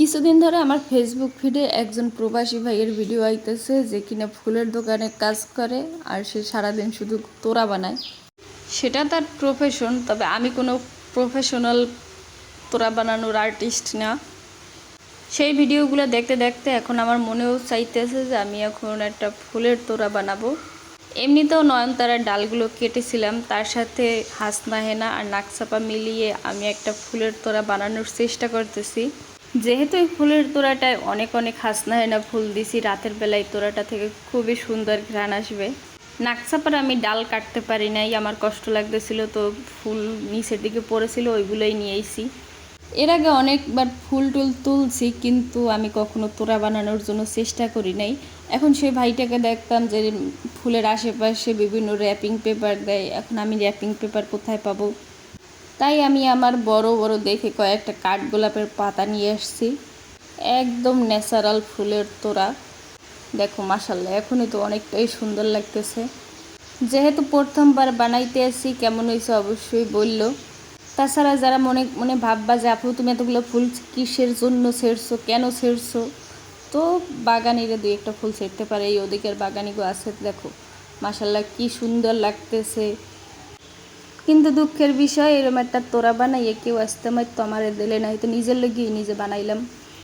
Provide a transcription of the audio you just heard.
কিছুদিন ধরে আমার ফেসবুক ফিডে একজন প্রবাসী ভাইয়ের ভিডিও আইতেছে যে কিনা ফুলের দোকানে কাজ করে আর সে সারাদিন শুধু তোড়া বানায়। সেটা তার প্রফেশন তবে আমি কোনো প্রফেশনাল তোড়া বানানোর আর্টিস্ট না। সেই ভিডিওগুলো দেখতে দেখতে এখন আমার মনেও চাইতেছে যে আমি এখন একটা ফুলের তোড়া বানাবো। এমনিতেও নয়নতারার ডালগুলো কেটেছিলাম, তার সাথে হাসনা হেনা আর নাকচাপা মিলিয়ে আমি একটা ফুলের তোড়া বানানোর চেষ্টা করতেছি। যেহেতু এই ফুলের তোড়াটায় অনেক অনেক হাসনা হেনা ফুল দিছি, রাতের বেলায় তোড়াটা থেকে খুবই সুন্দর ঘ্রাণ আসবে। নাকচাপার আমি ডাল কাটতে পারি নাই, আমার কষ্ট লাগতেছিল তো ফুল নিচের দিকে পড়েছিল, ওইগুলোই নিয়ে এর আগে অনেকবার ফুল টুল তুলছি, কিন্তু আমি কখনো তোড়া বানানোর জন্য চেষ্টা করি নাই। এখন সেই ভাইটাকে দেখতাম যে ফুলের আশেপাশে বিভিন্ন র্যাপিং পেপার দেয়, এখন আমি র্যাপিং পেপার কোথায় পাবো? তাই আমি আমার বড় বড় দেখে কয়েকটা কাঠগোলাপের পাতা নিয়ে আসছি। একদম ন্যাচারাল ফুলের তোড়া। দেখো মাসাল্লাহ এখনই তো অনেকটাই সুন্দর লাগতেছে। যেহেতু প্রথমবার বানাইতে আসি, কেমন হয়েছে অবশ্যই বলল। তাছাড়া যারা মনে মনে ভাববা যে, আপু, তুমি এতগুলো ফুল কিসের জন্য ছেড়ছো? কেন ছেড়ছো? তো বাগানিরে দুই একটা ফুল ছেড়তে পারে। এই ওদিকের বাগানিগো আছে, দেখো। মাসাল্লাহ কি সুন্দর লাগতেছে। কিন্তু দুঃখের বিষয়, এরম একটা তোরা বানাইয়ে কেউ আসতে আমার দিলে না হয়তো নিজের লগিয়ে নিজে বানাইলাম।